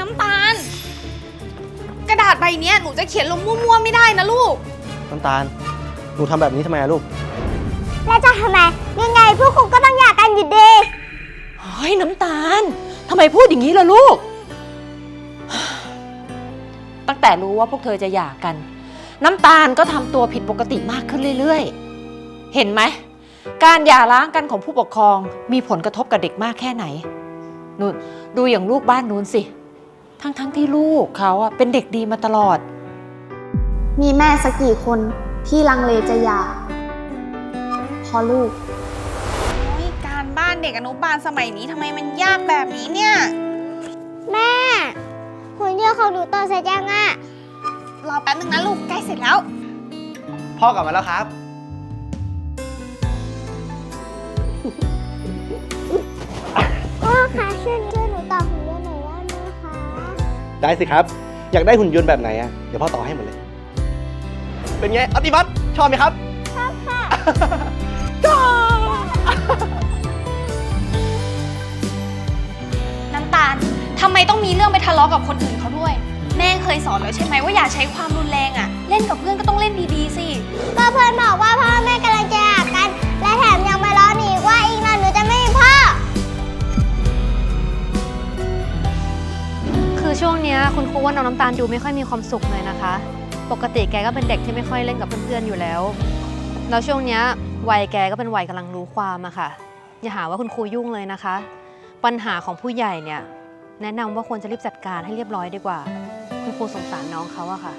น้ำตาล กระดาษใบเนี้ยหนูจะเขียนลงมั่วๆไม่ได้นะลูก น้ำตาล หนูทำแบบนี้ทำไมอะลูก แล้วจะทำไมยังไงพวกคุณก็ต้องหย่ากันอยู่ดี เฮ้ยน้ำตาลทำไมพูดอย่างนี้ล่ะลูก ตั้งแต่รู้ว่าพวกเธอจะหย่ากัน น้ำตาลก็ทำตัวผิดปกติมากขึ้นเรื่อยๆ เห็นไหม การหย่าร้างกันของผู้ปกครองมีผลกระทบกับเด็กมากแค่ไหนนู่นดูอย่างลูกบ้านนู้นสิ ทั้งๆที่ลูกเขาอะเป็นเด็กดีมาตลอด มีแม่สักกี่คนที่ลังเลจะหย่าเพอลูกการบ้านเด็กอนุบาลสมัยนี้ทำไมมันยากแบบนี้เนี่ย แม่หุ่นยนต์ของหนูต่อเสร็จยังอะรอแป๊บนึงนะลูกใกล้เสร็จแล้ว พ่อกลับมาแล้วครับ พ่อคะช่วยช่วยหนู ได้สิครับ อยากได้หุ่นยนต์แบบไหนอะเดี๋ยวพ่อต่อให้หมดเลย เป็นไงออติมัสชอบไหมครับ ชอบค่ะน้ำตาลทำไมต้องมีเรื่องไปทะเลาะกับคนอื่นเขาด้วย แม่เคยสอนแล้วใช่ไหมว่าอย่าใช้ความรุนแรงอะเล่นกับเพื่อนก็ต้องเล่นดีๆสิ ก็เพื่อนบอกว่าพ่อแม่กำลัง นี้คุณครูว่าน้องน้ำตาลดูไม่ค่อยมีความสุขเลยนะคะ ปกติแกก็เป็นเด็กที่ไม่ค่อยเล่นกับเพื่อนๆอยู่แล้ว แล้วช่วงเนี้ยวัยแกก็เป็นวัยกำลังรู้ความอะค่ะ อย่าหาว่าคุณครูยุ่งเลยนะคะ ปัญหาของผู้ใหญ่เนี่ยแนะนำว่าควรจะรีบจัดการให้เรียบร้อยดีกว่า คุณครูสงสารน้องเขาอะค่ะ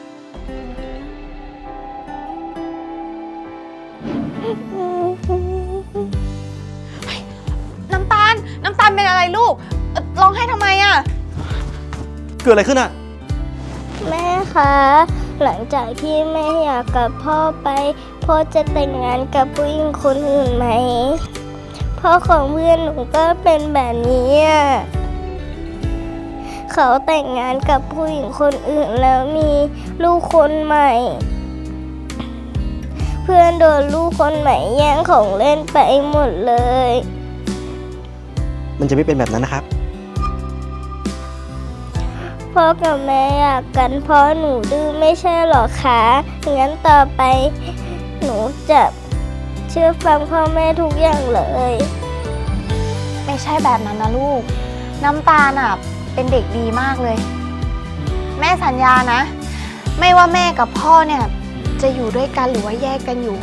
น้ำตาล น้ำตาลเป็นอะไรลูกเอ่อร้องไห้ทำไมอะ เกิดอะไรขึ้นอะแม่คะ หลังจากที่แม่อยากกับพ่อไป พ่อจะแต่งงานกับผู้หญิงคนอื่นไหม พ่อของเพื่อนหนูก็เป็นแบบนี้อะเขาแต่งงานกับผู้หญิงคนอื่นแล้วมีลูกคนใหม่ เพื่อนโดนลูกคนใหม่แย่งของเล่นไปหมดเลย มันจะไม่เป็นแบบนั้นนะครับ พ่อกับแม่อยากกันเพราะหนูดื้อไม่ใช่หรอคะงั้นต่อไป หนูจะเชื่อฟังพ่อแม่ทุกอย่างเลย ไม่ใช่แบบนั้นนะลูก น้ำตาลอะเป็นเด็กดีมากเลย แม่สัญญานะ ไม่ว่าแม่กับพ่อเนี่ย จะอยู่ด้วยกันหรือว่าแยกกันอยู่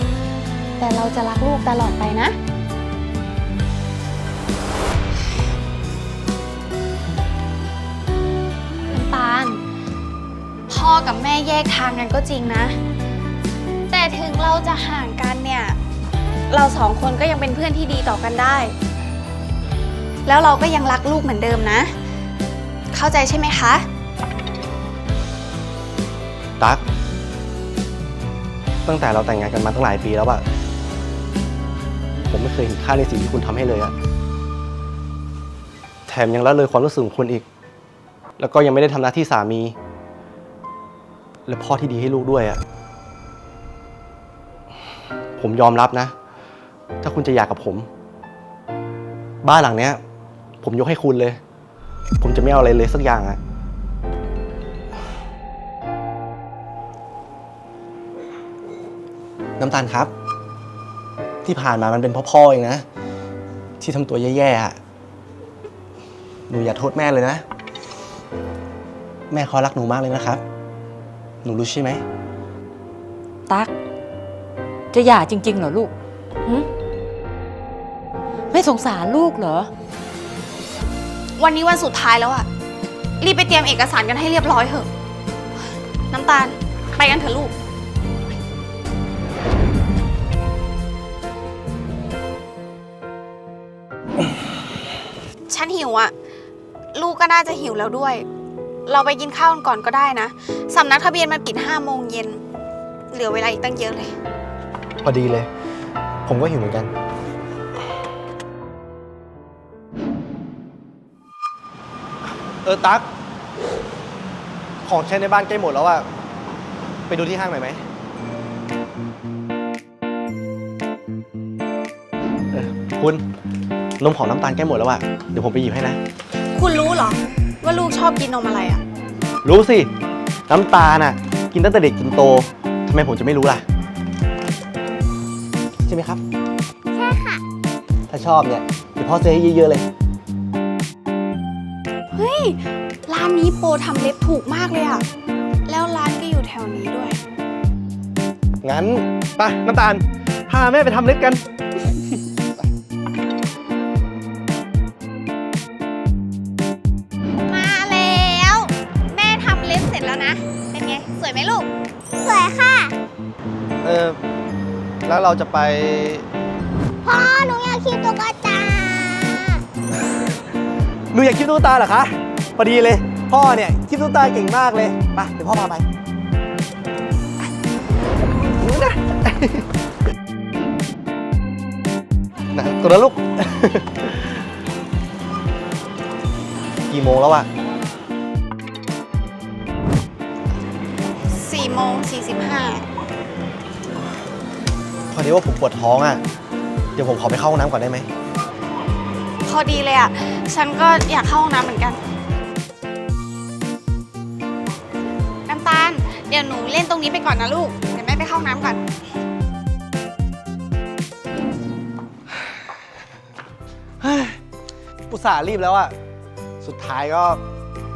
แต่เราจะรักลูกตลอดไปนะ พ่อกับแม่แยกทางกันก็จริงนะ แต่ถึงเราจะห่างกันเนี่ย เราสองคนก็ยังเป็นเพื่อนที่ดีต่อกันได้ แล้วเราก็ยังรักลูกเหมือนเดิมนะ เข้าใจใช่ไหมคะ ตั๊กตั้งแต่เราแต่งงานกันมาตั้งหลายปีแล้วอะผมไม่เคยเห็นค่าในสิ่งที่คุณทำให้เลยอะแถมยังละเลยความรู้สึกของคุณอีก แล้วก็ยังไม่ได้ทำหน้าที่สามี และพ่อที่ดีให้ลูกด้วยอะผมยอมรับนะ ถ้าคุณจะอยากกับผม บ้านหลังเนี้ย ผมยกให้คุณเลย ผมจะไม่เอาอะไรเลยสักอย่างอะน้ำตาลครับ ที่ผ่านมามันเป็นเพ่อพ่อเองนะ ที่ทำตัวแย่ๆอะหนูอย่าโทษแม่เลยนะ แม่เขารักหนูมากเลยนะครับ หนูรู้ใช่ไหม ตั๊กจะหย่าจริง ๆ เหรอลูกหึไม่สงสารลูกเหรอ วันนี้วันสุดท้ายแล้วอะรีบไปเตรียมเอกสารกันให้เรียบร้อยเถอะ น้ำตาล ไปกันเถอะลูก ฉันหิวอะลูกก็น่าจะหิวแล้วด้วย เราไปกินข้าวกันก่อนก็ได้นะสำนักทะเบียนมันปิด5โมงเย็น เหลือเวลาอีกตั้งเยอะเลย พอดีเลย ผมก็หิวเหมือนกัน เออ ตั๊กของใช้ในบ้านใกล้หมดแล้วอะไปดูที่ห้างหน่อยไหมเออคุณนมของน้ำตาลใกล้หมดแล้วอะเดี๋ยวผมไปหยิบให้นะ คุณรู้เหรอ ว่าลูกชอบกินนมอะไรอะรู้สิ น้ำตาลน่ะ กินตั้งแต่เด็กจนโตทำไมผมจะไม่รู้ล่ะ ใช่ไหมครับ ใช่ค่ะ ถ้าชอบเนี่ยเดี๋ยวพ่อซื้อให้เยอะๆเลย เฮ้ย ร้านนี้โปรทำเล็บถูกมากเลยอะแล้วร้านก็อยู่แถวนี้ด้วย งั้นไปน้ำตาล พาแม่ไปทำเล็บกัน นะ เป็นไง สวยไหมลูก สวยค่ะ เออ แล้วเราจะไป พ่อหนูอยากคิวตุ๊กตา หนูอยากคิดตุ๊กตาเหรอคะพอดีเลย พ่อเนี่ยคิดตุ๊กตาเก่งมากเลยไปเดี๋ยวพ่อพาไปนี่นะ นะตัวนั้นลูก กี่โมงแล้วอะ โมง45พอดีว่าผมปวดท้องอะเดี๋ยวผมขอไปเข้าห้องน้ำก่อนได้ไหม พอดีเลยอะฉันก็อยากเข้าห้องน้ำเหมือนกัน น้ำตาล เดี๋ยวหนูเล่นตรงนี้ไปก่อนนะลูก เดี๋ยวแม่ไปเข้าห้องน้ำก่อน อุตส่าห์รีบแล้วอะสุดท้ายก็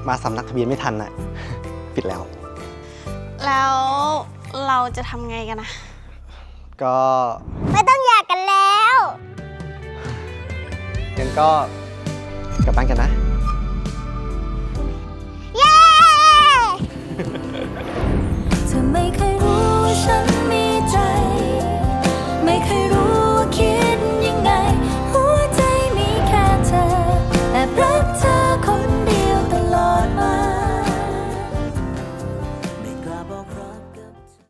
มาสำนักทะเบียนไม่ทันอะปิดแล้ว แล้วเราจะทำไงกันนะ ก็ไม่ต้องอยากกันแล้ว งั้นก็กลับบ้านกันนะ